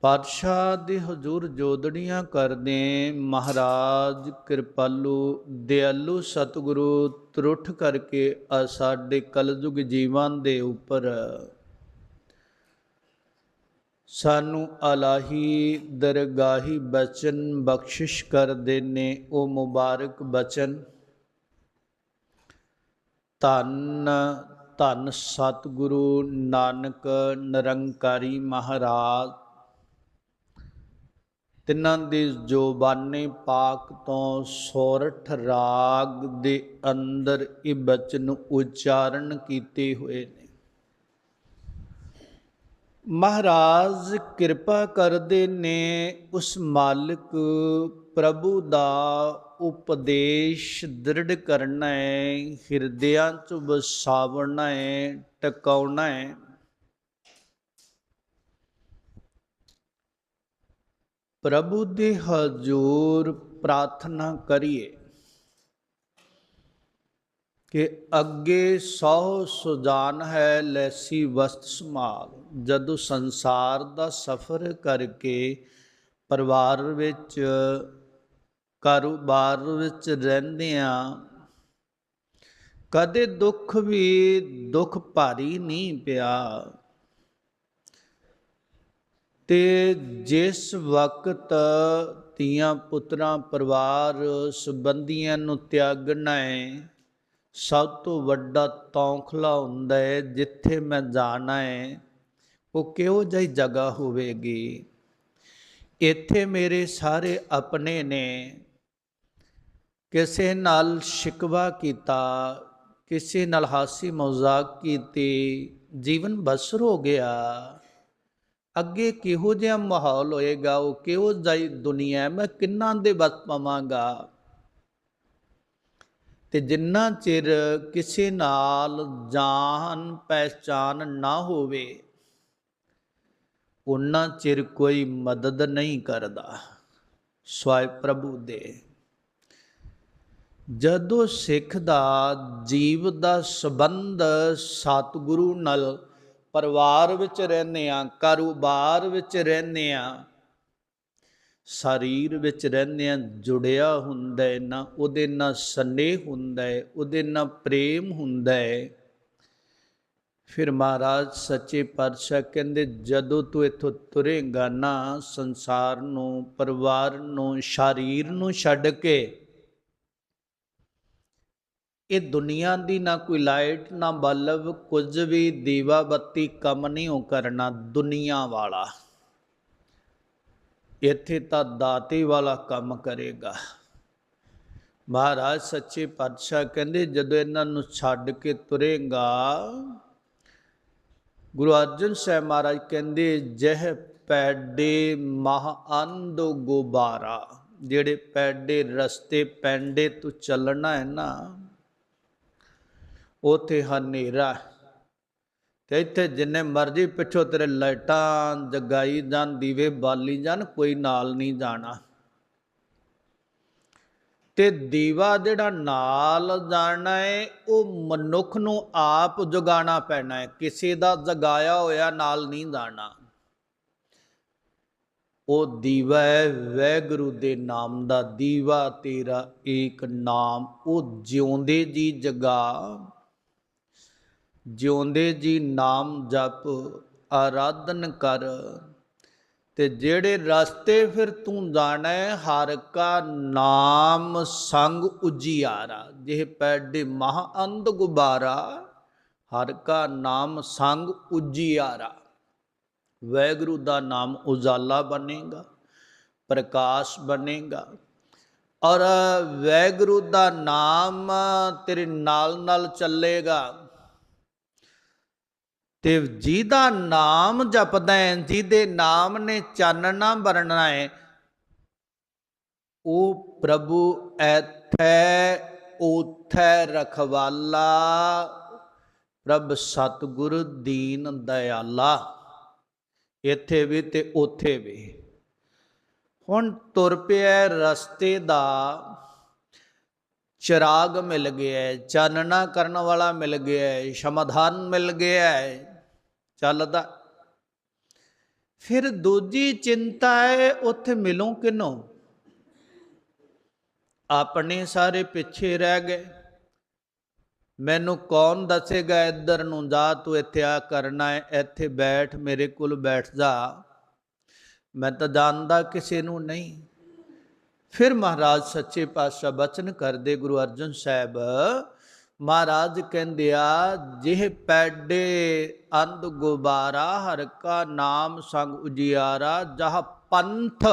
ਪਾਤਸ਼ਾਹ ਦੇ ਹਜ਼ੂਰ ਜੋਦੜੀਆਂ ਕਰਦੇ ਮਹਾਰਾਜ ਕਿਰਪਾਲੂ ਦਿਆਲੂ ਸਤਿਗੁਰੂ ਤਰੁੱਠ ਕਰਕੇ ਆ ਸਾਡੇ ਕਲਯੁਗ ਜੀਵਾਂ ਦੇ ਉੱਪਰ। ਸਾਨੂੰ ਅਲਾਹੀ ਦਰਗਾਹੀ ਬਚਨ ਬਖਸ਼ਿਸ਼ ਕਰਦੇ ਨੇ ਉਹ ਮੁਬਾਰਕ ਬਚਨ। ਧੰਨ ਧੰਨ ਸਤਿਗੁਰੂ ਨਾਨਕ ਨਿਰੰਕਾਰੀ ਮਹਾਰਾਜ। ਤਿੰਨਾਂ ਦੀ ਜ਼ੋਬਾਨੀ ਪਾਕ ਤੋਂ ਸੋਰਠ ਰਾਗ ਦੇ ਅੰਦਰ ਇਹ ਬਚਨ ਉਚਾਰਨ ਕੀਤੇ ਹੋਏ ਨੇ। ਮਹਾਰਾਜ ਕਿਰਪਾ ਕਰਦੇ ਨੇ ਉਸ ਮਾਲਕ ਪ੍ਰਭੂ ਦਾ ਉਪਦੇਸ਼ ਦ੍ਰਿੜ ਕਰਨਾ ਹੈ, ਹਿਰਦਿਆਂ ਚ ਵਸਾਵਣਾ ਹੈ, ਟਿਕਾਉਣਾ ਹੈ। ਪ੍ਰਭੂ ਦੇ ਹਜ਼ੂਰ ਪ੍ਰਾਰਥਨਾ ਕਰੀਏ ਕਿ ਅੱਗੇ ਸੌ ਸੁਜਾਨ ਹੈ ਲੈਸੀ ਵਸਤ ਸਮਾਲ ਜਦੋਂ ਸੰਸਾਰ ਦਾ ਸਫ਼ਰ ਕਰਕੇ ਪਰਿਵਾਰ ਵਿੱਚ, ਕਾਰੋਬਾਰ ਵਿੱਚ ਰਹਿੰਦੇ ਆ ਕਦੇ ਦੁੱਖ ਵੀ ਦੁੱਖ ਭਾਰੀ ਨਹੀਂ ਪਿਆ। ਤੇ ਜਿਸ ਵਕਤ ਧੀਆਂ ਪੁੱਤਰਾਂ ਪਰਿਵਾਰ ਸੰਬੰਧੀਆਂ ਨੂੰ ਤਿਆਗਣਾ ਹੈ, ਸਭ ਤੋਂ ਵੱਡਾ ਤੌਖਲਾ ਹੁੰਦਾ ਹੈ, ਜਿੱਥੇ ਮੈਂ ਜਾਣਾ ਹੈ, ਉਹ ਕਿਹੋ ਜਿਹੀ ਜਗ੍ਹਾ ਹੋਵੇਗੀ? ਇੱਥੇ ਮੇਰੇ ਸਾਰੇ ਆਪਣੇ ਨੇ। ਕਿਸੇ ਨਾਲ ਸ਼ਿਕਵਾ ਕੀਤਾ, ਕਿਸੇ ਨਾਲ ਹਾਸੀ ਮਜ਼ਾਕ ਕੀਤੀ, ਜੀਵਨ ਬਸਰ ਹੋ ਗਿਆ। ਅੱਗੇ ਕਿਹੋ ਜਿਹਾ ਮਾਹੌਲ ਹੋਏਗਾ, ਉਹ ਕਿਹੋ ਜਿਹੀ ਦੁਨੀਆ ਮੈਂ ਕਿੰਨਾਂ ਦੇ ਬਸ ਪਾਵਾਂਗਾ? ਤੇ ਜਿੰਨਾ ਚਿਰ ਕਿਸੇ ਨਾਲ ਜਾਣ ਪਹਿਚਾਨ ਨਾ ਹੋਵੇ ਉਹਨਾਂ ਚਿਰ ਕੋਈ ਮਦਦ ਨਹੀਂ ਕਰਦਾ। ਸਵਾਇ ਪ੍ਰਭੂ ਦੇ। ਜਦੋਂ ਸਿੱਖ ਦਾ ਜੀਵ ਦਾ ਸੰਬੰਧ ਸਤਿਗੁਰੂ ਨਾਲ ਪਰਿਵਾਰ ਵਿੱਚ ਰਹਿੰਦੇ ਆ ਕਾਰੋਬਾਰ ਵਿੱਚ ਰਹਿੰਦੇ ਆ ਸਰੀਰ ਵਿੱਚ ਰਹਿੰਦੇ ਆ ਜੁੜਿਆ ਹੁੰਦਾ ਹੈ ਨਾ, ਉਹਦੇ ਨਾਲ ਸਨੇਹ ਹੁੰਦਾ ਹੈ, ਉਹਦੇ ਨਾਲ ਪ੍ਰੇਮ ਹੁੰਦਾ ਹੈ। ਫਿਰ ਮਹਾਰਾਜ ਸੱਚੇ ਪਾਤਸ਼ਾਹ ਕਹਿੰਦੇ, ਜਦੋਂ ਤੂੰ ਇੱਥੋਂ ਤੁਰੇਗਾ ਨਾ ਸੰਸਾਰ ਨੂੰ, ਪਰਿਵਾਰ ਨੂੰ, ਸਰੀਰ ਨੂੰ ਛੱਡ ਕੇ ਇਹ ਦੁਨੀਆ ਦੀ ਨਾ ਕੋਈ ਲਾਈਟ, ਨਾ ਬਲਬ, ਕੁਝ ਵੀ ਦੀਵਾ ਬੱਤੀ ਕੰਮ ਨਹੀਂ ਹੋ ਕਰਨਾ, ਦੁਨੀਆ ਵਾਲਾ। ਇੱਥੇ ਤਾਂ ਦਾਤੇ ਵਾਲਾ ਕੰਮ ਕਰੇਗਾ। ਮਹਾਰਾਜ ਸੱਚੇ ਪਾਤਸ਼ਾਹ ਕਹਿੰਦੇ, ਜਦੋਂ ਇਹਨਾਂ ਨੂੰ ਛੱਡ ਕੇ ਤੁਰੇਗਾ, ਗੁਰੂ ਅਰਜਨ ਸਾਹਿਬ ਮਹਾਰਾਜ ਕਹਿੰਦੇ, ਜਹ ਪੈਡੇ ਮਹ ਅੰਧ ਗੁਬਾਰਾ, ਜਿਹੜੇ ਪੈਡੇ ਰਸਤੇ ਪੈਂਡੇ ਤੂੰ ਚੱਲਣਾ ਹੈ ਨਾ। ਉਥੇ ਹਨੇਰਾ। ਤੇ ਇੱਥੇ ਜਿੰਨੇ ਮਰਜ਼ੀ ਪਿੱਛੋਂ ਤੇਰੇ ਲਾਈਟਾਂ ਜਗਾਈ ਜਾਣ, ਦੀਵੇ ਬਾਲੀ ਜਾਣ, ਕੋਈ ਨਾਲ ਨਹੀਂ ਜਾਣਾ। ਤੇ ਦੀਵਾ ਜਿਹੜਾ ਨਾਲ ਜਾਣਾ ਹੈ ਉਹ ਮਨੁੱਖ ਨੂੰ ਆਪ ਜਗਾਣਾ ਪੈਣਾ ਹੈ ਕਿਸੇ ਦਾ ਜਗਾਇਆ ਹੋਇਆ ਨਾਲ ਨਹੀਂ ਜਾਣਾ। ਉਹ ਦੀਵਾ ਹੈ ਵੈਗੁਰੂ ਦੇ ਨਾਮ ਦਾ ਦੀਵਾ, ਤੇਰਾ ਏਕ ਨਾਮ। ਉਹ ਜਿਉਂਦੇ ਜੀ ਜਗਾ ਜਿਉਂਦੇ ਜੀ ਨਾਮ ਜਪ, ਆਰਾਧਨ ਕਰ। ਤੇ ਜਿਹੜੇ ਰਸਤੇ ਫਿਰ ਤੂੰ ਜਾਣਾ, ਹਰ ਕਾ ਨਾਮ ਸੰਗ ਉਜੀਆਰਾ। ਜਿਹ ਪੈਡੇ ਮਹਾ ਅੰਧ ਗੁਬਾਰਾ, ਹਰ ਕਾ ਨਾਮ ਸੰਗ ਉਜੀਆਰਾ। ਵੈਗੁਰੂ ਦਾ ਨਾਮ ਉਜਾਲਾ ਬਣੇਗਾ, ਪ੍ਰਕਾਸ਼ ਬਣੇਗਾ। ਔਰ ਵੈਗੁਰੂ ਦਾ ਨਾਮ ਤੇਰੇ ਨਾਲ ਨਾਲ ਚੱਲੇਗਾ। ਤੇ ਜਿਹਦਾ ਨਾਮ ਜਪਦਾ ਹੈ, ਜਿਹਦੇ ਨਾਮ ਨੇ ਚਾਨਣਾ ਵਰਨਾ ਹੈ, ਉਹ ਪ੍ਰਭੂ ਐਥੈ ਉਥੈ ਰਖਵਾਲਾ। ਪ੍ਰਭ ਸਤਗੁਰ ਦੀਨ ਦਇਆਲਾ ਇੱਥੇ ਵੀ ਤੇ ਉੱਥੇ ਵੀ। ਹੁਣ ਤੁਰ ਪਿਆ ਰਸਤੇ ਦਾ ਚਿਰਾਗ ਮਿਲ ਗਿਆ ਹੈ, ਚਾਨਣਾ ਕਰਨ ਵਾਲਾ ਮਿਲ ਗਿਆ ਹੈ, ਸਮਾਧਾਨ ਮਿਲ ਗਿਆ ਹੈ। ਚੱਲਦਾ ਫਿਰ ਦੂਜੀ ਚਿੰਤਾ ਹੈ, ਉੱਥੇ ਮਿਲੂੰ ਕਿਨੂੰ ਆਪਣੇ ਸਾਰੇ ਪਿੱਛੇ ਰਹਿ ਗਏ। ਮੈਨੂੰ ਕੌਣ ਦੱਸੇਗਾ, ਇੱਧਰ ਨੂੰ ਜਾ, ਤੂੰ ਇੱਥੇ ਆ ਕਰਨਾ ਹੈ, ਇੱਥੇ ਬੈਠ, ਮੇਰੇ ਕੋਲ ਬੈਠ ਜਾ। ਮੈਂ ਤਾਂ ਜਾਣਦਾ ਕਿਸੇ ਨੂੰ ਨਹੀਂ। ਫਿਰ ਮਹਾਰਾਜ ਸੱਚੇ ਪਾਤਸ਼ਾਹ ਬਚਨ ਕਰਦੇ ਗੁਰੂ ਅਰਜਨ ਸਾਹਿਬ ਮਹਾਰਾਜ ਕਹਿੰਦੇ ਆ, ਜਿਹ ਪੈਡੇ ਅੰਧ ਗੁਬਾਰਾ, ਹਰ ਕਾ ਨਾਮ ਸੰਗ ਉਜਿਆਰਾ, ਜਹ ਪੰਥ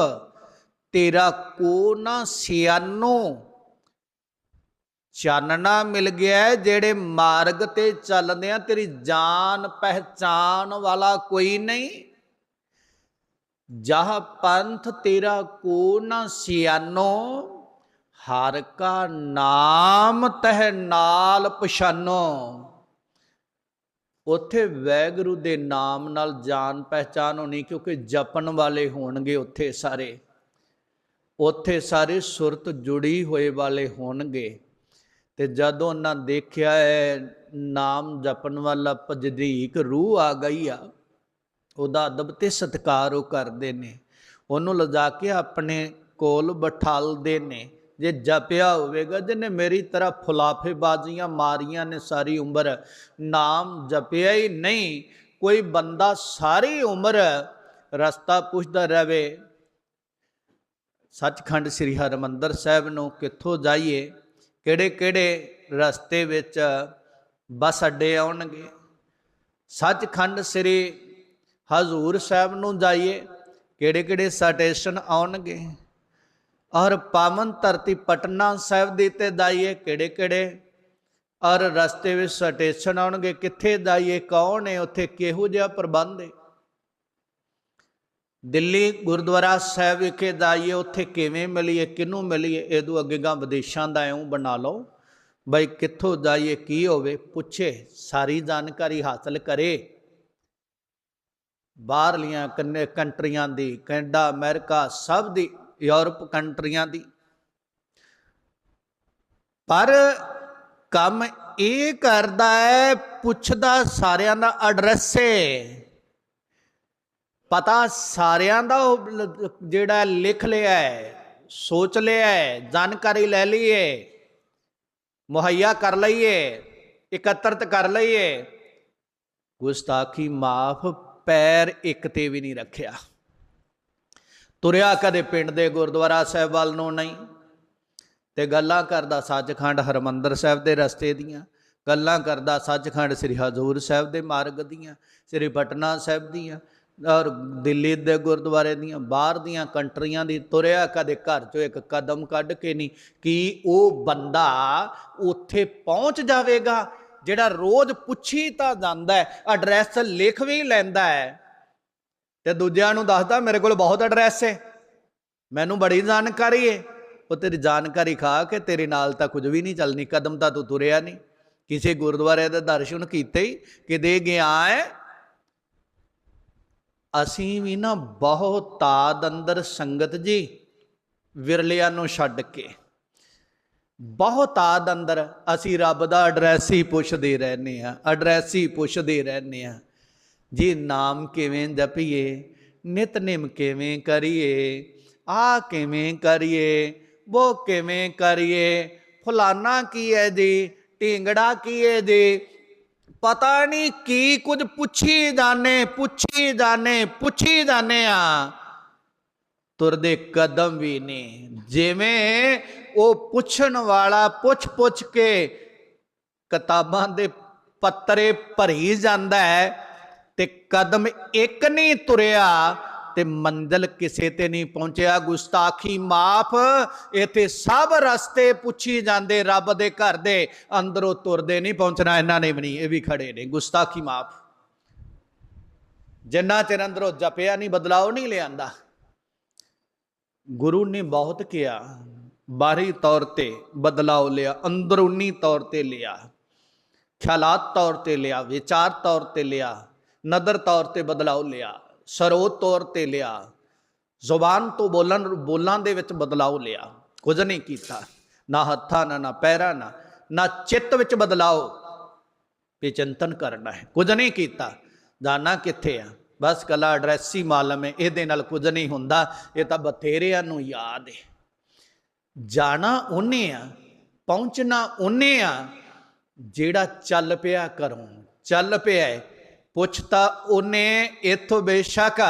ਤੇਰਾ ਕੋ ਨਾ ਸਿਆਨੋ। ਚਾਨਣਾ ਮਿਲ ਗਿਆ ਜਿਹੜੇ ਮਾਰਗ ਤੇ ਚੱਲਦੇ ਆ, ਤੇਰੀ ਜਾਨ ਪਹਿਚਾਨ ਵਾਲਾ ਕੋਈ ਨਹੀਂ। ਜਹ ਪੰਥ ਤੇਰਾ ਕੋ ਨਾ ਸਿਆਨੋ। ਹਰ ਕਾ ਨਾਮ ਤਹਿ ਨਾਲ ਪਛਾਨੋ। ਉੱਥੇ ਵੈਗੁਰੂ ਦੇ ਨਾਮ ਨਾਲ ਜਾਣ ਪਹਿਚਾਨ ਹੋਣੀ, ਕਿਉਂਕਿ ਜਪਣ ਵਾਲੇ ਹੋਣਗੇ ਉੱਥੇ ਸਾਰੇ। ਉੱਥੇ ਸਾਰੇ ਸੁਰਤ ਜੁੜੀ ਹੋਏ ਵਾਲੇ ਹੋਣਗੇ। ਤੇ ਜਦੋਂ ਉਹਨਾਂ ਦੇਖਿਆ ਹੈ ਨਾਮ ਜਪਣ ਵਾਲਾ ਭਜਦੀਕ ਰੂਹ ਆ ਗਈ ਆ, ਉਹਦਾ ਅਦਬ ਤੇ ਸਤਿਕਾਰ ਉਹ ਕਰਦੇ ਨੇ। ਉਹਨੂੰ ਲਿਜਾ ਕੇ ਆਪਣੇ ਕੋਲ ਬਿਠਾਲਦੇ ਨੇ। ਜੇ ਜਪਿਆ ਹੋਵੇਗਾ, ਜਿਹਨੇ ਮੇਰੀ ਤਰ੍ਹਾਂ ਫੁਲਾਫੇ ਬਾਜ਼ੀਆਂ ਮਾਰੀਆਂ ਨੇ ਸਾਰੀ ਉਮਰ, ਨਾਮ ਜਪਿਆ ਹੀ ਨਹੀਂ, ਕੋਈ ਬੰਦਾ ਸਾਰੀ ਉਮਰ ਰਸਤਾ ਪੁੱਛਦਾ ਰਹੇ, ਸੱਚਖੰਡ ਸ੍ਰੀ ਹਰਮੰਦਰ ਸਾਹਿਬ ਨੂੰ ਕਿੱਥੋਂ ਜਾਈਏ ਕਿਹੜੇ ਕਿਹੜੇ ਰਸਤੇ ਵਿੱਚ ਬੱਸ ਅੱਡੇ ਆਉਣਗੇ? ਸੱਚਖੰਡ ਸ੍ਰੀ ਹਜ਼ੂਰ ਸਾਹਿਬ ਨੂੰ ਜਾਈਏ ਕਿਹੜੇ ਕਿਹੜੇ ਸਟੇਸ਼ਨ ਆਉਣਗੇ? ਔਰ ਪਾਵਨ ਧਰਤੀ ਪਟਨਾ ਸਾਹਿਬ ਦੀ ਤੇ ਜਾਈਏ ਕਿਹੜੇ ਕਿਹੜੇ? ਔਰ ਰਸਤੇ ਵਿੱਚ ਸਟੇਸ਼ਨ ਆਉਣਗੇ ਕਿੱਥੇ ਜਾਈਏ ਕੌਣ ਹੈ ਉੱਥੇ ਕਿਹੋ ਜਿਹਾ ਪ੍ਰਬੰਧ ਹੈ ਦਿੱਲੀ ਗੁਰਦੁਆਰਾ ਸਾਹਿਬ ਵਿਖੇ ਜਾਈਏ ਉੱਥੇ ਕਿਵੇਂ ਮਿਲੀਏ, ਕਿਹਨੂੰ ਮਿਲੀਏ? ਇਹਦੋਂ ਅੱਗੇ ਗਾਂ ਵਿਦੇਸ਼ਾਂ ਦਾ ਐਉਂ ਬਣਾ ਲਓ, ਬਈ ਕਿੱਥੋਂ ਜਾਈਏ ਕੀ ਹੋਵੇ? ਪੁੱਛੇ, ਸਾਰੀ ਜਾਣਕਾਰੀ ਹਾਸਲ ਕਰੇ। ਬਾਹਰਲੀਆਂ ਕੰਟਰੀਆਂ ਦੀ, ਕੈਨੇਡਾ, ਅਮਰੀਕਾ, ਸਭ ਦੀ ਯੂਰਪ ਕੰਟਰੀਆਂ ਦੀ। ਪਰ ਕੰਮ ਇਹ ਕਰਦਾ ਹੈ, ਪੁੱਛਦਾ ਸਾਰਿਆਂ ਦਾ ਐਡਰੈਸ ਹੈ ਪਤਾ ਸਾਰਿਆਂ ਦਾ ਉਹ ਜਿਹੜਾ ਲਿਖ ਲਿਆ ਹੈ, ਸੋਚ ਲਿਆ ਹੈ, ਜਾਣਕਾਰੀ ਲੈ ਲਈਏ ਮੁਹੱਈਆ ਕਰ ਲਈਏ ਇਕੱਤਰਤ ਕਰ ਲਈਏ ਗੁਸਤਾਖੀ ਮਾਫ ਪੈਰ ਇੱਕ ਤੇ ਵੀ ਨਹੀਂ ਰੱਖਿਆ। ਤੁਰਿਆ ਕਦੇ ਪਿੰਡ ਦੇ ਗੁਰਦੁਆਰਾ ਸਾਹਿਬ ਵੱਲ ਨੂੰ ਨਹੀਂ। ਤੇ ਗੱਲਾਂ ਕਰਦਾ ਸੱਚਖੰਡ ਹਰਮੰਦਰ ਸਾਹਿਬ ਦੇ ਰਸਤੇ ਦੀਆਂ। ਗੱਲਾਂ ਕਰਦਾ ਸੱਚਖੰਡ ਸ੍ਰੀ ਹਜ਼ੂਰ ਸਾਹਿਬ ਦੇ ਮਾਰਗ ਦੀਆਂ, ਸ੍ਰੀ ਪਟਨਾ ਸਾਹਿਬ ਦੀਆਂ ਔਰ ਦਿੱਲੀ ਦੇ ਗੁਰਦੁਆਰੇ ਦੀਆਂ। ਬਾਹਰ ਦੀਆਂ ਕੰਟਰੀਆਂ ਦੀ ਤੁਰਿਆ ਕਦੇ ਘਰ ਚੋਂ ਇੱਕ ਕਦਮ ਕੱਢ ਕੇ ਨਹੀਂ। ਕਿ ਉਹ ਬੰਦਾ ਉੱਥੇ ਪਹੁੰਚ ਜਾਵੇਗਾ? ਜਿਹੜਾ ਰੋਜ਼ ਪੁੱਛੀ ਤਾਂ ਜਾਂਦਾ ਹੈ ਐਡਰੈਸ ਲਿਖ ਵੀ ਲੈਂਦਾ ਹੈ। ਤੇ ਦੂਜਿਆਂ ਨੂੰ ਦੱਸਦਾ, ਮੇਰੇ ਕੋਲ ਬਹੁਤ ਐਡਰੈਸ ਹੈ ਮੈਨੂੰ ਬੜੀ ਜਾਣਕਾਰੀ ਹੈ ਉਹ ਤੇਰੀ ਜਾਣਕਾਰੀ ਖਾ ਕੇ ਤੇਰੇ ਨਾਲ ਤਾਂ ਕੁਝ ਵੀ ਨਹੀਂ ਚੱਲਣੀ, ਕਦਮ ਤਾਂ ਤੂੰ ਤੁਰਿਆ ਨਹੀਂ। ਕਿਸੇ ਗੁਰਦੁਆਰੇ ਦੇ ਦਰਸ਼ਨ ਕੀਤੇ ਹੀ ਕਿਤੇ ਗਿਆ ਹੈ ਅਸੀਂ ਵੀ ਨਾ ਬਹੁਤ ਤਾਦ ਅੰਦਰ ਸੰਗਤ ਜੀ ਵਿਰਲਿਆਂ ਨੂੰ ਛੱਡ ਕੇ। ਬਹੁਤ ਆਦ ਅੰਦਰ ਅਸੀਂ ਰੱਬ ਦਾ ਐਡਰੈਸ ਹੀ ਪੁੱਛਦੇ ਰਹਿੰਦੇ ਆ ਐਡਰੈਸ ਹੀ ਪੁੱਛਦੇ ਰਹਿੰਦੇ ਆ ਜੀ ਨਾਮ ਕਿਵੇਂ ਜਪੀਏ ਨਿਤਨੇਮ ਕਿਵੇਂ ਕਰੀਏ ਆ ਕਿਵੇਂ ਕਰੀਏ ਉਹ ਕਿਵੇਂ ਕਰੀਏ, ਫਲਾਨਾ ਕੀ ਹੈ ਜੀ, ਢਿੰਗੜਾ ਕੀ ਹੈ ਜੀ, ਪਤਾ ਨਹੀਂ ਕੀ ਕੁਝ ਪੁੱਛੀ ਜਾਣੇ ਪੁੱਛੀ ਜਾਣੇ ਪੁੱਛੀ ਜਾਣੇ ਆ। ਤੁਰਦੇ ਕਦਮ ਵੀ ਨਹੀਂ ਜਿਵੇਂ ਉਹ ਪੁੱਛਣ ਵਾਲਾ ਪੁੱਛ ਪੁੱਛ ਕੇ ਕਿਤਾਬਾਂ ਦੇ ਪੱਤਰੇ ਭਰੀ ਜਾਂਦਾ ਹੈ ਤੇ ਕਦਮ ਇੱਕ ਨਹੀਂ ਤੁਰਿਆ ਤੇ ਮੰਜ਼ਲ ਕਿਸੇ ਤੇ ਨਹੀਂ ਪਹੁੰਚਿਆ। ਗੁਸਤਾਖੀ ਮਾਫ। ਇਥੇ ਸਭ ਰਸਤੇ ਪੁੱਛੀ ਜਾਂਦੇ ਰੱਬ ਦੇ ਘਰ ਦੇ। ਅੰਦਰੋਂ ਤੁਰਦੇ ਨਹੀਂ ਪਹੁੰਚਣਾ, ਇਹਨਾਂ ਨੇ ਵੀ ਨਹੀਂ, ਇਹ ਵੀ ਖੜੇ ਨੇ। ਗੁਸਤਾਖੀ ਮਾਫ। ਜਿੰਨਾ ਚਿਰ ਅੰਦਰੋਂ ਜਪਿਆ ਨਹੀਂ, ਬਦਲਾਓ ਨਹੀਂ ਲਿਆਂਦਾ। ਗੁਰੂ ਨੇ ਬਹੁਤ ਕਿਹਾ, ਬਾਹਰੀ ਤੌਰ ਤੇ ਬਦਲਾਓ ਲਿਆ, ਅੰਦਰੂਨੀ ਤੌਰ ਤੇ ਲਿਆ। ਖਿਆਲਾਤ ਤੌਰ ਤੇ ਲਿਆ, ਵਿਚਾਰ ਤੌਰ ਤੇ ਲਿਆ। ਨਦਰ ਤੌਰ ਤੇ ਬਦਲਾਓ ਲਿਆ, ਸਰੋਤ ਤੌਰ ਤੇ ਲਿਆ, ਜ਼ੁਬਾਨ ਤੋਂ ਬੋਲਣ, ਬੋਲਾਂ ਦੇ ਵਿੱਚ ਬਦਲਾਓ ਲਿਆ। ਕੁਝ ਨਹੀਂ ਕੀਤਾ, ਨਾ ਹੱਥਾਂ ਨਾ ਨਾ ਪੈਰਾਂ ਨਾ ਨਾ ਚਿੱਤ ਵਿੱਚ ਬਦਲਾਓ। ਵੀ ਚਿੰਤਨ ਕਰਨਾ ਹੈ, ਕੁਝ ਨਹੀਂ ਕੀਤਾ। ਜਾਣਾ ਕਿੱਥੇ ਆ? ਬਸ ਕਲਾ ਐਡਰੈਸ ਹੀ ਮਾਲਮ ਹੈ, ਇਹਦੇ ਨਾਲ ਕੁਝ ਨਹੀਂ ਹੁੰਦਾ, ਇਹ ਤਾਂ ਬਥੇਰਿਆਂ ਨੂੰ ਯਾਦ ਹੈ। ਜਾਣਾ ਉਹਨੇ ਆ, ਪਹੁੰਚਣਾ ਉਹਨੇ ਆ, ਜਿਹੜਾ ਚੱਲ ਪਿਆ ਘਰੋਂ, ਚੱਲ ਪਿਆ ਹੈ। ਪੁੱਛ ਤਾਂ ਉਹਨੇ ਇੱਥੋਂ ਬੇਸ਼ੱਕ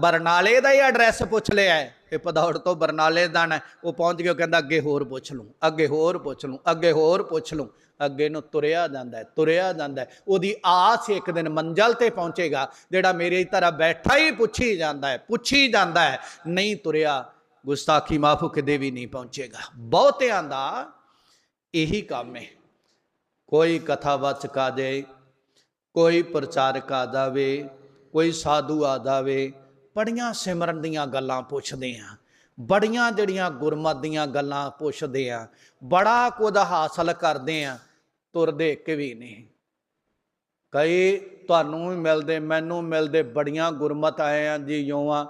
ਬਰਨਾਲੇ ਦਾ ਹੀ ਐਡਰੈਸ ਪੁੱਛ ਲਿਆ ਹੈ। ਇਹ ਪਧੌੜ ਤੋਂ ਬਰਨਾਲੇ ਦਾ ਨਾ, ਉਹ ਪਹੁੰਚ ਗਿਆ, ਉਹ ਕਹਿੰਦਾ ਅੱਗੇ ਹੋਰ ਪੁੱਛ ਲੂੰ, ਅੱਗੇ ਹੋਰ ਪੁੱਛ ਲੂੰ, ਅੱਗੇ ਹੋਰ ਪੁੱਛ ਲੂੰ। ਅੱਗੇ ਨੂੰ ਤੁਰਿਆ ਜਾਂਦਾ ਤੁਰਿਆ ਜਾਂਦਾ ਉਹਦੀ ਆਸ ਇੱਕ ਦਿਨ ਮੰਜ਼ਲ ਤੇ ਪਹੁੰਚੇਗਾ, ਜਿਹੜਾ ਮੇਰੇ ਤਰ੍ਹਾਂ ਬੈਠਾ ਹੀ ਪੁੱਛੀ ਜਾਂਦਾ ਹੈ, ਪੁੱਛੀ ਜਾਂਦਾ ਹੈ। ਨਹੀਂ ਤੁਰਿਆ, ਗੁਸਤਾਖੀ ਮਾਫੂ ਕਿਤੇ ਵੀ ਨਹੀਂ ਪਹੁੰਚੇਗਾ। ਬਹੁਤਿਆਂ ਦਾ ਇਹੀ ਕੰਮ ਹੈ। ਕੋਈ ਕਥਾਵਾਚਕ ਆ ਜਾਏ ਕੋਈ ਪ੍ਰਚਾਰਕ ਆ ਜਾਵੇ, ਕੋਈ ਸਾਧੂ ਆ ਜਾਵੇ, ਬੜੀਆਂ ਸਿਮਰਨ ਦੀਆਂ ਗੱਲਾਂ ਪੁੱਛਦੇ ਆ, ਬੜੀਆਂ ਜਿਹੜੀਆਂ ਗੁਰਮਤ ਦੀਆਂ ਗੱਲਾਂ ਪੁੱਛਦੇ ਆ, ਬੜਾ ਕੁਝ ਹਾਸਲ ਕਰਦੇ ਆ, ਤੁਰਦੇ ਇੱਕ ਵੀ ਨਹੀਂ। ਕਈ ਤੁਹਾਨੂੰ ਵੀ ਮਿਲਦੇ, ਮੈਨੂੰ ਮਿਲਦੇ ਬੜੀਆਂ ਗੁਰਮਤ ਆਏ ਆ ਜੀ ਯੋਆਂ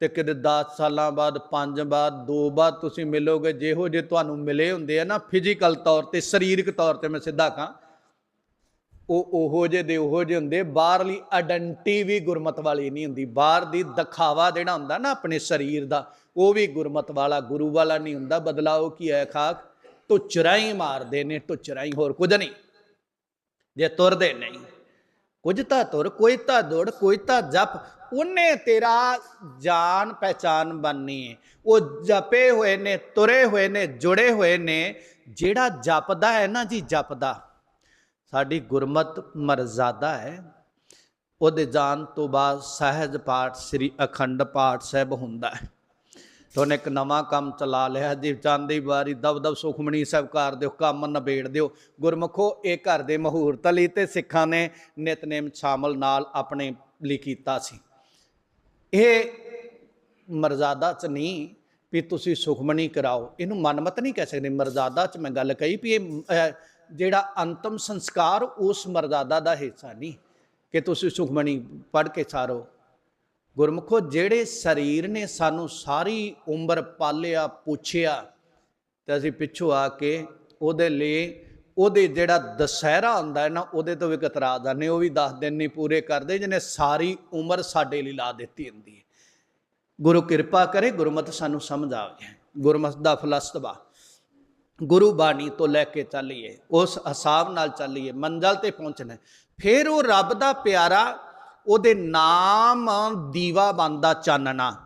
ਤੇ ਕਿਤੇ 10 ਸਾਲਾਂ ਬਾਅਦ 5 ਬਾਅਦ 2 ਬਾਅਦ ਤੁਸੀਂ ਮਿਲੋਗੇ, ਜਿਹੋ ਜੇ ਤੁਹਾਨੂੰ ਮਿਲੇ ਹੁੰਦੇ ਆ ਨਾ ਫਿਜ਼ੀਕਲ ਤੌਰ ਤੇ, ਸਰੀਰਕ ਤੌਰ ਤੇ ਮੈਂ ਸਿੱਧਾ ਕਹਾਂ ਉਹ ਉਹੋ ਜੇ ਦੇ ਉਹੋ ਜੇ ਹੁੰਦੇ, ਬਾਹਰਲੀ ਆਇਡੈਂਟੀ ਵੀ ਗੁਰਮਤ ਵਾਲੀ ਨਹੀਂ ਹੁੰਦੀ। ਬਾਹਰ ਦੀ ਦਿਖਾਵਾ ਜਿਹੜਾ ਹੁੰਦਾ ਨਾ ਆਪਣੇ ਸਰੀਰ ਦਾ, ਉਹ ਵੀ ਗੁਰਮਤ ਵਾਲਾ, ਗੁਰੂ ਵਾਲਾ ਨਹੀਂ ਹੁੰਦਾ। ਬਦਲਾ ਉਹ ਕੀ ਹੈ ਖਾਕ? ਟੁੱਚਰਾਂ ਹੀ ਮਾਰਦੇ ਨੇ ਟੁੱਚਰਾਂ ਹੀ, ਹੋਰ ਕੁਝ ਨਹੀਂ। ਜੇ ਤੁਰਦੇ ਨਹੀਂ, ਕੁਝ ਤਾਂ ਤੁਰ, ਕੋਈ ਤਾਂ ਦੌੜ, ਕੋਈ ਤਾਂ ਜਪ। ਉਹਨੇ ਤੇਰਾ ਜਾਨ ਪਹਿਚਾਨ ਬਣਨੀ ਹੈ ਉਹ ਜਪੇ ਹੋਏ ਨੇ, ਤੁਰੇ ਹੋਏ ਨੇ, ਜੁੜੇ ਹੋਏ ਨੇ। ਜਿਹੜਾ ਜਪਦਾ ਹੈ ਨਾ ਜੀ, ਜਪਦਾ। ਸਾਡੀ ਗੁਰਮਤ ਮਰਜ਼ਾਦਾ ਹੈ। ਉਹਦੇ ਜਾਣ ਤੋਂ ਬਾਅਦ ਸਹਿਜ ਪਾਠ ਸ੍ਰੀ ਅਖੰਡ ਪਾਠ ਸਾਹਿਬ ਹੁੰਦਾ ਹੈ। ਤੇ ਉਹਨੇ ਇੱਕ ਨਵਾਂ ਕੰਮ ਚਲਾ ਲਿਆ, ਜੀ ਚਾਂਦੀ ਵਾਰੀ ਦਬ ਦਬ ਸੁਖਮਣੀ ਸਾਹਿਬ ਕਰ ਦਿਓ ਕੰਮ ਨਿਬੇੜ ਦਿਓ। ਗੁਰਮਖੋ, ਇਹ ਘਰ ਦੇ ਮਹੂਰਤ ਲਈ ਤੇ ਸਿੱਖਾਂ ਨੇ ਨਿਤਨੇਮ ਸ਼ਾਮਲ ਨਾਲ ਆਪਣੇ ਲਈ ਕੀਤਾ ਸੀ। ਇਹ ਮਰਜ਼ਾਦਾ ਚ ਨਹੀਂ ਵੀ ਤੁਸੀਂ ਸੁਖਮਣੀ ਕਰਾਓ। ਇਹਨੂੰ ਮਨਮਤ ਨਹੀਂ ਕਹਿ ਸਕਦੇ। ਮਰਜ਼ਾਦਾ ਚ ਮੈਂ ਗੱਲ ਕਹੀ ਵੀ ਇਹ ਜਿਹੜਾ ਅੰਤਮ ਸੰਸਕਾਰ ਉਸ ਮਰਜ਼ਾਦਾ ਦਾ ਹਿੱਸਾ ਨਹੀਂ, ਕਿ ਤੁਸੀਂ ਸੁਖਮਣੀ ਪੜ੍ਹ ਕੇ ਸਾਰੋ। ਗੁਰਮੁਖੋ, ਜਿਹੜੇ ਸਰੀਰ ਨੇ ਸਾਨੂੰ ਸਾਰੀ ਉਮਰ ਪਾਲਿਆ, ਪੁੱਛਿਆ, ਤੇ ਅਸੀਂ ਪਿੱਛੋਂ ਆ ਕੇ ਉਹਦੇ ਲਈ ਉਹਦੇ ਜਿਹੜਾ ਦਸਹਿਰਾ ਹੁੰਦਾ ਨਾ, ਉਹਦੇ ਤੋਂ ਵੀ ਕਤਰਾ ਜਾਂਦੇ ਉਹ ਵੀ 10 ਦਿਨ ਨਹੀਂ ਪੂਰੇ ਕਰਦੇ, ਜਿਹਨੇ ਸਾਰੀ ਉਮਰ ਸਾਡੇ ਲਈ ਲਾ ਦਿੱਤੀ ਹੁੰਦੀ ਹੈ। ਗੁਰੂ ਕਿਰਪਾ ਕਰੇ, ਗੁਰਮਤਿ ਸਾਨੂੰ ਸਮਝ ਆਵੇ ਗੁਰਮਤਿ ਦਾ ਫਲਸਫਾ ਗੁਰੂ ਬਾਣੀ ਤੋਂ ਲੈ ਕੇ ਚੱਲੀਏ, ਉਸ ਹਿਸਾਬ ਨਾਲ ਚੱਲੀਏ, ਮੰਜ਼ਲ ਤੇ ਪਹੁੰਚਣਾ ਫਿਰ ਉਹ ਰੱਬ ਦਾ ਪਿਆਰਾ, ਉਹਦੇ ਨਾਮ ਦੀਵਾ ਬੰਦਾ ਚਾਨਣਾ।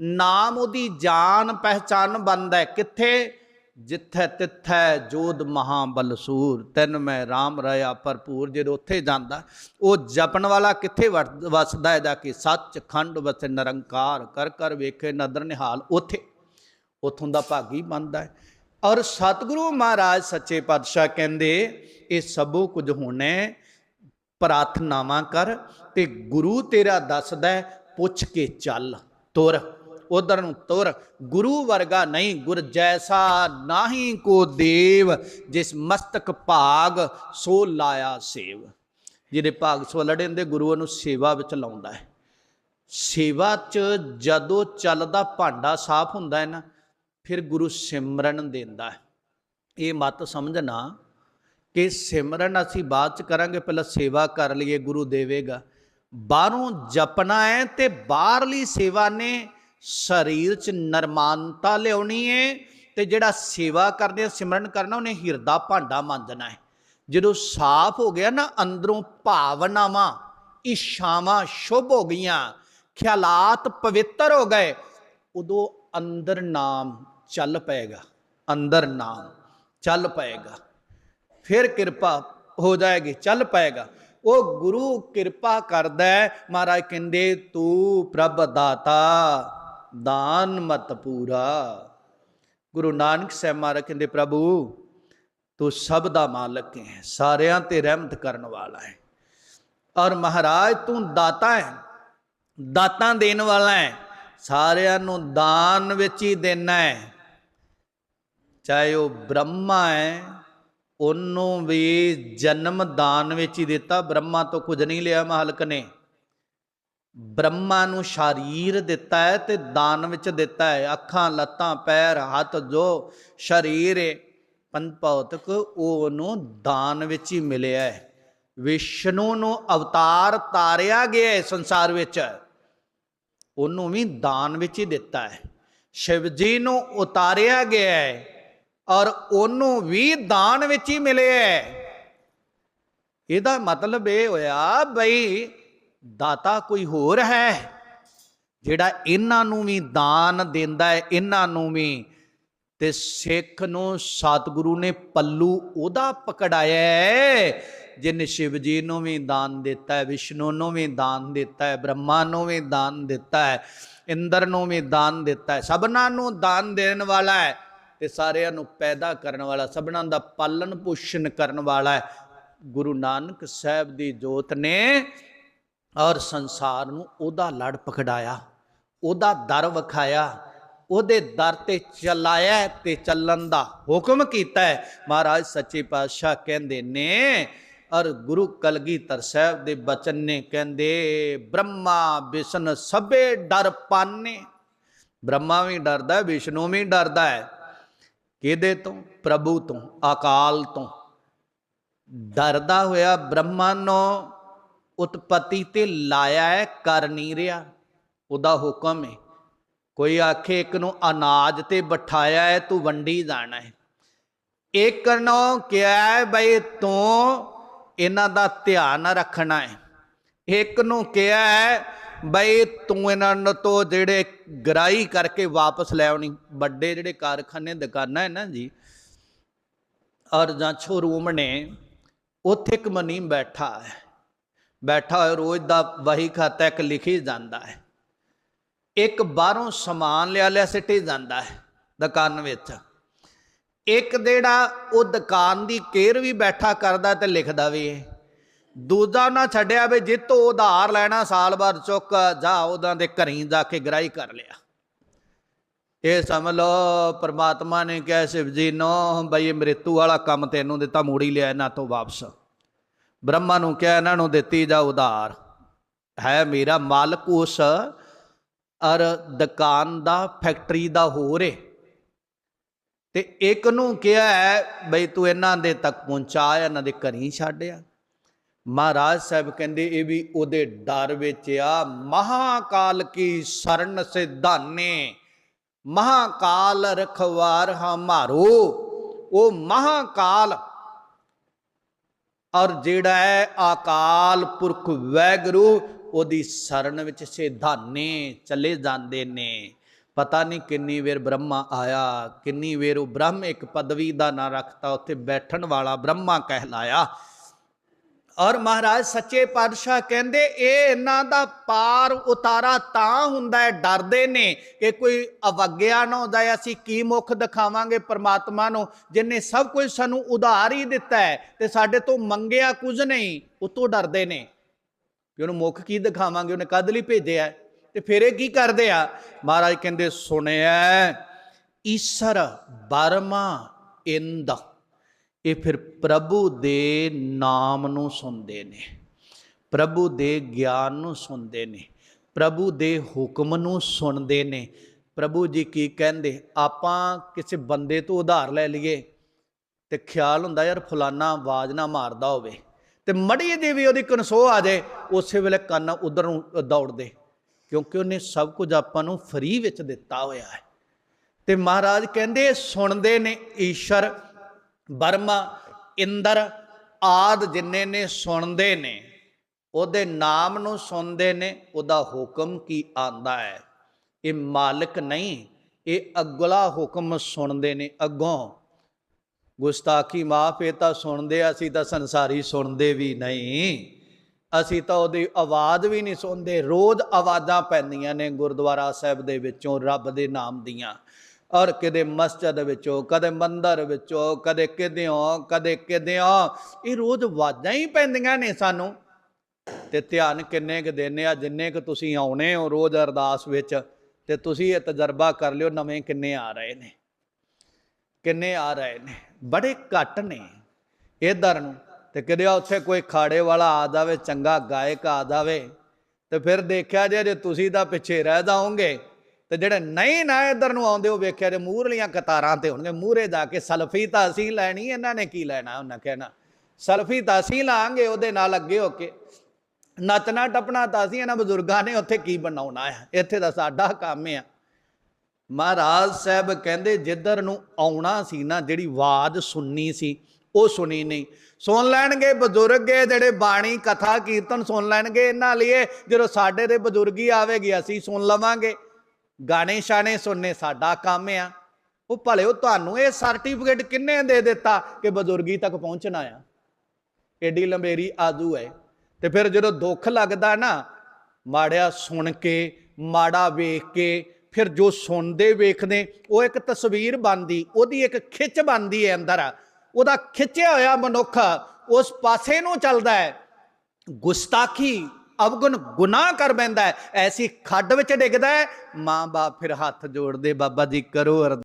ਨਾਮ ਉਹਦੀ ਜਾਨ ਪਹਿਚਾਨ ਬੰਦਾ ਕਿੱਥੇ? ਜਿੱਥੇ ਤਿੱਥੈ ਜੋਧ ਮਹਾਬਲਸੂਰ, ਤੈਨ ਮੈਂ RAM ਰਹਾ ਭਰਪੂਰ ਜਦੋਂ ਉੱਥੇ ਜਾਂਦਾ, ਉਹ ਜਪਣ ਵਾਲਾ ਕਿੱਥੇ ਵਸ- ਵਸਦਾ ਹੈ? ਜਾ ਕੇ? ਸੱਚ ਖੰਡ ਵਸੇ ਨਿਰੰਕਾਰ ਕਰ ਕਰ ਵੇਖੇ, ਨਦਰ ਨਿਹਾਲ, ਉੱਥੇ। ਉਥੋਂ ਦਾ ਭਾਗੀ ਬਣਦਾ ਹੈ। ਔਰ ਸਤਿਗੁਰੂ ਮਹਾਰਾਜ ਸੱਚੇ ਪਾਤਸ਼ਾਹ ਕਹਿੰਦੇ ਇਹ ਸਭੋ ਕੁਝ ਹੋਣਾ ਹੈ, ਪ੍ਰਾਰਥਨਾਵਾਂ ਕਰ ਤੇ ਗੁਰੂ ਤੇਰਾ ਦੱਸਦਾ ਪੁੱਛ ਕੇ ਚੱਲ ਤੁਰ ਉਧਰ ਨੂੰ ਤੁਰ ਗੁਰੂ ਵਰਗਾ ਨਹੀਂ ਗੁਰ ਜੈਸਾ ਨਾਹੀ ਕੋ ਦੇਵ ਜਿਸ ਮਸਤਕ ਭਾਗ ਸੋ ਲਾਇਆ ਸੇਵ। ਜਿਹਦੇ ਭਾਗ ਸੋ ਲੜੇ ਹੁੰਦੇ ਗੁਰੂ ਨੂੰ ਸੇਵਾ ਵਿੱਚ ਲਾਉਂਦਾ ਹੈ। ਸੇਵਾ 'ਚ ਜਦੋਂ ਚੱਲਦਾ ਭਾਂਡਾ ਸਾਫ਼ ਹੁੰਦਾ ਹੈ ਨਾ ਫਿਰ ਗੁਰੂ ਸਿਮਰਨ ਦਿੰਦਾ ਹੈ। ਇਹ ਮਤ ਸਮਝਣਾ ਕਿ ਸਿਮਰਨ ਅਸੀਂ ਬਾਅਦ ਚ ਕਰਾਂਗੇ, ਪਹਿਲਾਂ ਸੇਵਾ ਕਰ ਲਈਏ, ਗੁਰੂ ਦੇਵੇਗਾ। ਬਾਹਰੋਂ ਜਪਣਾ ਹੈ ਤੇ ਬਾਹਰਲੀ ਸੇਵਾ ਨੇ ਸਰੀਰ 'ਚ ਨਰਮਾਨਤਾ ਲਿਆਉਣੀ ਹੈ ਤੇ ਜਿਹੜਾ ਸੇਵਾ ਕਰਦੇ ਆ, ਸਿਮਰਨ ਕਰਨਾ, ਉਹਨੇ ਹਿਰਦਾ ਭਾਂਡਾ ਮੰਜਣਾ ਹੈ। ਜਦੋਂ ਸਾਫ਼ ਹੋ ਗਿਆ ਨਾ, ਅੰਦਰੋਂ ਭਾਵਨਾਵਾਂ ਇਸ਼ਾਵਾਂ ਸ਼ੁਭ ਹੋ ਗਈਆਂ, ਖਿਆਲਾਤ ਪਵਿੱਤਰ ਹੋ ਗਏ, ਉਦੋਂ ਅੰਦਰ ਨਾਮ ਚੱਲ ਪਏਗਾ, ਅੰਦਰ ਨਾਮ, ਚੱਲ ਪਏਗਾ। ਫਿਰ ਕਿਰਪਾ ਹੋ ਜਾਏਗੀ, ਚੱਲ ਪਏਗਾ। ਉਹ ਗੁਰੂ ਕਿਰਪਾ ਕਰਦਾ ਹੈ, ਮਹਾਰਾਜ ਕਹਿੰਦੇ, ਤੂੰ ਪ੍ਰਭ ਦਾਤਾ, ਦਾਨ ਮਤ ਪੂਰਾ। ਗੁਰੂ ਨਾਨਕ ਸਾਹਿਬ ਮਹਾਰਾਜ ਕਹਿੰਦੇ, ਪ੍ਰਭੂ, ਤੂੰ ਸਭ ਦਾ ਮਾਲਕ ਹੈ, ਸਾਰਿਆਂ ਤੇ ਰਹਿਮਤ ਕਰਨ ਵਾਲਾ ਹੈ। ਔਰ ਮਹਾਰਾਜ, ਤੂੰ ਦਾਤਾ ਹੈ, ਦਾਤਾਂ ਦੇਣ ਵਾਲਾ ਹੈ, ਸਾਰਿਆਂ ਨੂੰ ਦਾਨ ਵਿੱਚ ਹੀ ਦੇਣਾ ਹੈ। ਚਾਹੇ ਉਹ ਬ੍ਰਹਮਾ ਹੈ, ਉਹਨੂੰ ਵੀ ਜਨਮ ਦਾਨ ਵਿੱਚ ਹੀ ਦਿੱਤਾ। ਬ੍ਰਹਮਾ ਤੋਂ ਕੁਝ ਨਹੀਂ ਲਿਆ ਮਾਲਕ ਨੇ। ਬ੍ਰਹਮਾ ਨੂੰ ਸ਼ਰੀਰ ਦਿੱਤਾ ਹੈ ਤੇ ਦਾਨ ਵਿੱਚ ਦਿੱਤਾ ਹੈ। ਅੱਖਾਂ, ਲੱਤਾਂ, ਪੈਰ, ਹੱਥ ਜੋ ਸਰੀਰ ਹੈ ਪੰਜ ਭੌਤਿਕ ਉਹ ਉਹਨੂੰ ਦਾਨ ਵਿੱਚ ਹੀ ਮਿਲਿਆ ਹੈ। ਵਿਸ਼ਨੂੰ ਨੂੰ ਅਵਤਾਰ ਤਾਰਿਆ ਗਿਆ ਹੈ ਸੰਸਾਰ ਵਿੱਚ। ਉਹਨੂੰ ਵੀ ਦਾਨ ਵਿੱਚ ਹੀ ਦਿੱਤਾ ਹੈ। ਸ਼ਿਵ ਜੀ ਨੂੰ ਉਤਾਰਿਆ ਗਿਆ ਹੈ। ਔਰ ਉਹਨੂੰ ਵੀ ਦਾਨ ਵਿੱਚ ਹੀ ਮਿਲਿਆ ਹੈ ਇਹਦਾ ਮਤਲਬ ਇਹ ਹੋਇਆ ਬਈ ਦਾਤਾ ਕੋਈ ਹੋਰ ਹੈ, ਜਿਹੜਾ ਇਹਨਾਂ ਨੂੰ ਵੀ ਦਾਨ ਦਿੰਦਾ ਹੈ ਇਹਨਾਂ ਨੂੰ ਵੀ। ਤੇ ਸਿੱਖ ਨੂੰ ਸਤਿਗੁਰੂ ਨੇ ਪੱਲੂ ਉਹਦਾ ਪਕੜਾਇਆ ਹੈ ਜਿਨ ਸ਼ਿਵ ਜੀ ਨੂੰ ਵੀ ਦਾਨ ਦਿੱਤਾ ਹੈ ਵਿਸ਼ਨੂੰ ਨੂੰ ਵੀ ਦਾਨ ਦਿੱਤਾ ਹੈ ਬ੍ਰਹਮਾ ਨੂੰ ਵੀ ਦਾਨ ਦਿੱਤਾ ਹੈ ਇੰਦਰ ਨੂੰ ਵੀ ਦਾਨ ਦਿੱਤਾ ਹੈ ਸਭਨਾਂ ਨੂੰ ਦਾਨ ਦੇਣ ਵਾਲਾ ਹੈ ਤੇ ਸਾਰਿਆਂ ਨੂੰ ਪੈਦਾ ਕਰਨ ਵਾਲਾ, ਸਭਨਾਂ ਦਾ ਪਾਲਣ ਪੋਸ਼ਣ ਕਰਨ ਵਾਲਾ ਹੈ। ਗੁਰੂ ਨਾਨਕ ਸਾਹਿਬ ਦੀ ਜੋਤ ਨੇ ਔਰ ਸੰਸਾਰ ਨੂੰ ਉਹਦਾ ਲੜ ਪਕੜਾਇਆ, ਉਹਦਾ ਦਰ ਵਿਖਾਇਆ, ਉਹਦੇ ਦਰ ਤੇ ਚਲਾਇਆ ਤੇ ਚੱਲਣ ਦਾ ਹੁਕਮ ਕੀਤਾ ਹੈ। ਮਹਾਰਾਜ ਸੱਚੇ ਪਾਤਸ਼ਾਹ ਕਹਿੰਦੇ ਨੇ, ਔਰ ਗੁਰੂ ਕਲਗੀਧਰ ਸਾਹਿਬ ਦੇ ਬਚਨ ਨੇ ਕਹਿੰਦੇ, ਬ੍ਰਹਮਾ ਵਿਸ਼ਨ ਸਭੇ ਡਰ ਪਾਨੇ। ਬ੍ਰਹਮਾ ਵੀ ਡਰਦਾ ਵਿਸ਼ਨੂੰ ਵੀ ਡਰਦਾ ਹੈ। ਕਿਹਦੇ ਤੋਂ? ਪ੍ਰਭੂ ਤੋਂ, ਅਕਾਲ ਤੋਂ। ਡਰਦਾ ਹੋਇਆ ਬ੍ਰਹਮਾ ਨੂੰ ਉਤਪਤੀ ਤੇ ਲਾਇਆ ਹੈ, ਕਰ ਨਹੀਂ ਰਿਹਾ। ਉਹਦਾ ਹੁਕਮ ਹੈ, ਕੋਈ ਆਖੇ ਇੱਕ ਨੂੰ ਅਨਾਜ ਤੇ ਬਿਠਾਇਆ ਹੈ, ਤੂੰ ਵੰਡੀ ਜਾਣਾ ਹੈ। ਇੱਕ ਨੂੰ ਕਿਹਾ ਹੈ, ਬਈ ਤੂੰ ਇਹਨਾਂ ਦਾ ਧਿਆਨ ਰੱਖਣਾ ਹੈ। ਇੱਕ ਨੂੰ ਕਿਹਾ ਹੈ ਬਈ ਤੂੰ ਇਹਨਾਂ ਤੋਂ ਜਿਹੜੇ ਗਰਾਈ ਕਰਕੇ ਵਾਪਸ ਲੈ ਆਉਣੀ, ਵੱਡੇ ਜਿਹੜੇ ਕਾਰਖਾਨੇ ਦੁਕਾਨਾਂ ਹੈ ਨਾ ਜੀ, ਔਰ ਜਾਂ ਸ਼ੋਰੂਮ ਨੇ, ਉੱਥੇ ਇੱਕ ਮਨੀ ਬੈਠਾ ਹੈ। ਬੈਠਾ ਹੋਇਆ, ਰੋਜ਼ ਦਾ ਵਹੀ ਖਾਤਾ ਇੱਕ ਲਿਖੀ ਜਾਂਦਾ ਹੈ। ਇੱਕ ਬਾਹਰੋਂ ਸਮਾਨ ਲਿਆ ਲਿਆ ਸਿੱਟੀ ਜਾਂਦਾ ਹੈ ਦੁਕਾਨ ਵਿੱਚ। ਇੱਕ ਜਿਹੜਾ ਉਹ ਦੁਕਾਨ ਦੀ ਕੇਅਰ ਵੀ ਬੈਠਾ ਕਰਦਾ ਤੇ ਲਿਖਦਾ ਵੀ ਹੈ। ਦੂਜਾ ਨਾ ਛੱਡਿਆ ਵੀ ਜਿੱਤੋਂ ਉਧਾਰ ਲੈਣਾ ਸਾਲ ਬਾਅਦ ਚੁੱਕ, ਜਾ ਉਹਦਾਂ ਦੇ ਘਰੀ ਜਾ ਕੇ ਗਰਾਈ ਕਰ ਲਿਆ। ਇਹ ਸਮਝ ਲਓ, ਪ੍ਰਮਾਤਮਾ ਨੇ ਕਿਹਾ, ਸ਼ਿਵ ਜੀ, ਨੂੰ, ਬਈ ਮ੍ਰਿਤੂ ਵਾਲਾ ਕੰਮ ਤੈਨੂੰ ਦਿੱਤਾ, ਮੋੜੀ ਲਿਆ ਇਹਨਾਂ ਤੋਂ ਵਾਪਸ। ਬ੍ਰਹਮਾ ਨੂੰ ਕਿਹਾ, ਇਹਨਾਂ ਨੂੰ ਦਿੱਤੀ ਜਾ ਉਧਾਰ। ਹੈ ਮੇਰਾ ਮਾਲਕ ਉਸ ਅਰ ਦੁਕਾਨ ਦਾ, ਫੈਕਟਰੀ ਦਾ ਹੋਰ ਏ। ਤੇ ਇੱਕ ਨੂੰ ਕਿਹਾ ਹੈ, ਬਈ ਤੂੰ ਇਹਨਾਂ ਦੇ ਤੱਕ ਪਹੁੰਚਾ, ਇਹਨਾਂ ਦੇ ਘਰੀ ਛੱਡਿਆ ਮਹਾਰਾਜ ਸਾਹਿਬ ਕਹਿੰਦੇ, ਇਹ ਵੀ ਉਹਦੇ ਡਰ ਵਿੱਚ ਆ। ਮਹਾਕਾਲ ਕੀ ਸਰਨ ਸਿਧਾਨੇ? ਮਹਾਕਾਲ ਰਖਵਾਰ ਹਮਾਰੋ ਉਹ ਮਹਾਕਾਲ ਔਰ ਜਿਹੜਾ ਹੈ ਆਕਾਲ ਪੁਰਖ ਵੈਗਰੂ, ਉਹਦੀ ਸ਼ਰਨ ਵਿੱਚ ਸਿਧਾਨੇ ਚਲੇ ਜਾਂਦੇ ਨੇ। ਪਤਾ ਨਹੀਂ ਕਿੰਨੀ ਵੇਰ ਬ੍ਰਹਮਾ ਆਇਆ, ਕਿੰਨੀ ਵੇਰ ਉਹ ਬ੍ਰਹਮ ਇੱਕ ਪਦਵੀ ਦਾ ਨਾਂ ਰੱਖਤਾ, ਉੱਥੇ ਬੈਠਣ ਵਾਲਾ ਬ੍ਰਹਮਾ ਕਹਿਲਾਇਆ। ਔਰ ਮਹਾਰਾਜ ਸੱਚੇ ਪਾਤਸ਼ਾਹ ਕਹਿੰਦੇ, ਇਹ ਇਹਨਾਂ ਦਾ ਪਾਰ ਉਤਾਰਾ ਤਾਂ ਹੁੰਦਾ ਹੈ, ਡਰਦੇ ਨੇ ਕਿ ਕੋਈ ਅਵਗਿਆ ਨਾ ਹੋ ਜਾਏ, ਅਸੀਂ ਕੀ ਮੁਖ ਦਿਖਾਵਾਂਗੇ ਪਰਮਾਤਮਾ ਨੂੰ, ਜਿਨੇ ਸਭ ਕੁਝ ਸਾਨੂੰ ਉਧਾਰ ਹੀ ਦਿੱਤਾ ਹੈ ਤੇ ਸਾਡੇ ਤੋਂ ਮੰਗਿਆ ਕੁਝ ਨਹੀਂ, ਉਤੋਂ ਡਰਦੇ ਨੇ। ਕਿ ਉਹਨੂੰ ਮੁਖ ਕੀ ਦਿਖਾਵਾਂਗੇ, ਉਹਨੇ ਕਦ ਲਈ ਭੇਜਿਆ ਹੈ? ਤੇ ਫਿਰ ਇਹ ਕੀ ਕਰਦੇ ਆ? ਮਹਾਰਾਜ ਕਹਿੰਦੇ, ਸੁਣਿਆ, ਈਸ਼ਰ ਬਰਮਾ ਇੰਦ। ਇਹ ਫਿਰ ਪ੍ਰਭੂ ਦੇ ਨਾਮ ਨੂੰ ਸੁਣਦੇ ਨੇ। ਪ੍ਰਭੂ ਦੇ ਗਿਆਨ ਨੂੰ ਸੁਣਦੇ ਨੇ। ਪ੍ਰਭੂ ਦੇ ਹੁਕਮ ਨੂੰ ਸੁਣਦੇ ਨੇ। ਪ੍ਰਭੂ ਜੀ ਕੀ ਕਹਿੰਦੇ, ਆਪਾਂ ਕਿਸੇ ਬੰਦੇ ਤੋਂ ਉਧਾਰ ਲੈ ਲਈਏ ਤੇ ਖਿਆਲ ਹੁੰਦਾ ਯਾਰ ਫਲਾਨਾ ਆਵਾਜ਼ ਨਾ ਮਾਰਦਾ ਹੋਵੇ ਤੇ ਮੜੀ ਜਿਹੀ ਵੀ ਉਹਦੀ ਕਨਸੋ ਆ ਜਾਏ, ਉਸੇ ਵੇਲੇ ਕੰਨ ਉਧਰ ਨੂੰ ਦੌੜਦੇ ਕਿਉਂਕਿ ਉਹਨੇ ਸਭ ਕੁਝ ਆਪਾਂ ਨੂੰ ਫਰੀ ਵਿੱਚ ਦਿੱਤਾ ਹੋਇਆ ਹੈ। ਤੇ ਮਹਾਰਾਜ ਕਹਿੰਦੇ ਸੁਣਦੇ ਨੇ ਈਸ਼ਰ ਬਰਮਾ ਇੰਦਰ ਆਦ ਜਿੰਨੇ ਨੇ ਸੁਣਦੇ ਨੇ ਉਹਦੇ ਨਾਮ ਨੂੰ ਸੁਣਦੇ ਨੇ ਉਹਦਾ ਹੁਕਮ ਕੀ ਆਂਦਾ ਹੈ? ਇਹ ਮਾਲਕ ਨਹੀਂ ਇਹ ਅਗਲਾ ਹੁਕਮ ਸੁਣਦੇ ਨੇ ਅੱਗੋਂ। ਗੁਸਤਾਖੀ ਮਾਫ ਇਹ ਤਾਂ ਸੁਣਦੇ ਆ, ਅਸੀਂ ਤਾਂ ਸੰਸਾਰੀ ਸੁਣਦੇ ਵੀ ਨਹੀਂ। ਅਸੀਂ ਤਾਂ ਉਹਦੀ ਆਵਾਜ਼ ਵੀ ਨਹੀਂ ਸੁਣਦੇ ਰੋਜ਼ ਆਵਾਜ਼ਾਂ ਪੈਂਦੀਆਂ ਨੇ ਗੁਰਦੁਆਰਾ ਸਾਹਿਬ ਦੇ ਵਿੱਚੋਂ ਰੱਬ ਦੇ ਨਾਮ ਦੀਆਂ। ਔਰ ਕਦੇ ਮਸਜਿਦ ਵਿੱਚੋਂ, ਕਦੇ ਮੰਦਰ ਵਿੱਚੋਂ, ਕਦੇ ਕਿਦਿਓਂ ਕਦੇ ਕਿਦਿਓਂ ਇਹ ਰੋਜ਼ ਆਵਾਜ਼ਾਂ ਹੀ ਪੈਂਦੀਆਂ ਨੇ ਸਾਨੂੰ। ਤੇ ਧਿਆਨ ਕਿੰਨੇ ਕੁ ਦਿੰਨੇ ਆ, ਜਿੰਨੇ ਕੁ ਤੁਸੀਂ ਆਉਣੇ ਹੋ ਰੋਜ਼ ਅਰਦਾਸ ਵਿੱਚ, ਤੇ ਤੁਸੀਂ ਇਹ ਤਜਰਬਾ ਕਰ ਲਿਓ, ਨਵੇਂ ਕਿੰਨੇ ਆ ਰਹੇ ਨੇ। ਕਿੰਨੇ ਆ ਰਹੇ ਨੇ। ਬੜੇ ਘੱਟ ਨੇ ਇਧਰ ਨੂੰ। ਤੇ ਕਦੇ ਉੱਥੇ ਕੋਈ ਖਾੜੇ ਵਾਲਾ ਆ ਜਾਵੇ, ਚੰਗਾ ਗਾਇਕ ਆ ਜਾਵੇ, ਤੇ ਫਿਰ ਦੇਖਿਆ ਜੇ ਜੇ ਤੁਸੀਂ ਤਾਂ ਪਿੱਛੇ ਰਹਿ ਜਾਓਗੇ ਤੇ ਜਿਹੜੇ ਨਹੀਂ ਨਾ ਇਧਰ ਨੂੰ ਆਉਂਦੇ, ਉਹ ਵੇਖਿਆ ਜੇ ਮੂਹਰਲੀਆਂ ਕਤਾਰਾਂ ਤੇ ਹੋਣਗੇ, ਮੂਹਰੇ ਜਾ ਕੇ ਸਲਫੀ ਤਾਂ ਅਸੀਂ ਲੈਣੀ, ਇਹਨਾਂ ਨੇ ਕੀ ਲੈਣਾ? ਉਹਨਾਂ ਕਹਿਣਾ, ਸੈਲਫੀ ਤਾਂ ਅਸੀਂ ਲਾਂਗੇ, ਉਹਦੇ ਨਾਲ ਅੱਗੇ ਹੋ ਕੇ ਨੱਚਣਾ, ਟੱਪਣਾ ਤਾਂ ਅਸੀਂ ਇਹਨਾਂ ਬਜ਼ੁਰਗਾਂ ਨੇ ਉੱਥੇ ਕੀ ਬਣਾਉਣਾ ਆ? ਇੱਥੇ ਤਾਂ ਸਾਡਾ ਕੰਮ ਆ। ਮਹਾਰਾਜ ਸਾਹਿਬ ਕਹਿੰਦੇ, ਜਿੱਧਰ ਨੂੰ ਆਉਣਾ ਸੀ ਨਾ, ਜਿਹੜੀ ਆਵਾਜ਼ ਸੁਣਨੀ ਸੀ, ਉਹ ਸੁਣੀ ਨਹੀਂ। ਸੁਣ ਲੈਣਗੇ ਬਜ਼ੁਰਗ ਜਿਹੜੇ ਬਾਣੀ, ਕਥਾ, ਕੀਰਤਨ ਸੁਣ ਲੈਣਗੇ, ਇਹਨਾਂ ਲਈ ਜਦੋਂ ਸਾਡੇ ਦੇ ਬਜ਼ੁਰਗੀ ਆਵੇਗੀ, ਅਸੀਂ ਸੁਣ ਲਵਾਂਗੇ। ਗਾਣੇ ਸ਼ਾਣੇ ਸੁਣਨੇ ਸਾਡਾ ਕੰਮ ਆ। ਉਹ ਭਲੇ ਉਹ ਤੁਹਾਨੂੰ ਇਹ ਸਰਟੀਫਿਕੇਟ ਕਿੰਨੇ ਦੇ ਦਿੱਤਾ ਕਿ ਬਜ਼ੁਰਗੀ ਤੱਕ ਪਹੁੰਚਣਾ ਆ ਏਡੀ ਲੰਬੇਰੀ ਆਦੂ ਹੈ ਤੇ ਫਿਰ ਜਦੋਂ ਦੁੱਖ ਲੱਗਦਾ ਨਾ, ਮਾੜਿਆ ਸੁਣ ਕੇ, ਮਾੜਾ ਵੇਖ ਕੇ, ਫਿਰ ਜੋ ਸੁਣਦੇ ਵੇਖਦੇ, ਉਹ ਇੱਕ ਤਸਵੀਰ ਬਣਦੀ, ਉਹਦੀ ਇੱਕ ਖਿੱਚ ਬਣਦੀ ਹੈ ਅੰਦਰ। ਉਹਦਾ ਖਿੱਚਿਆ ਹੋਇਆ ਮਨੁੱਖ ਉਸ ਪਾਸੇ ਨੂੰ ਚੱਲਦਾ ਹੈ ਗੁਸਤਾਖੀ ਅਵਗੁਣ ਗੁਨਾਹ ਕਰ ਬੈਂਦਾ ਹੈ, ਐਸੀ ਖੱਡ ਵਿੱਚ ਡਿੱਗਦਾ ਹੈ। ਮਾਂ ਬਾਪ ਫਿਰ ਹੱਥ ਜੋੜਦੇ, ਬਾਬਾ ਜੀ ਕਰੋ ਅਰਦਾਸ।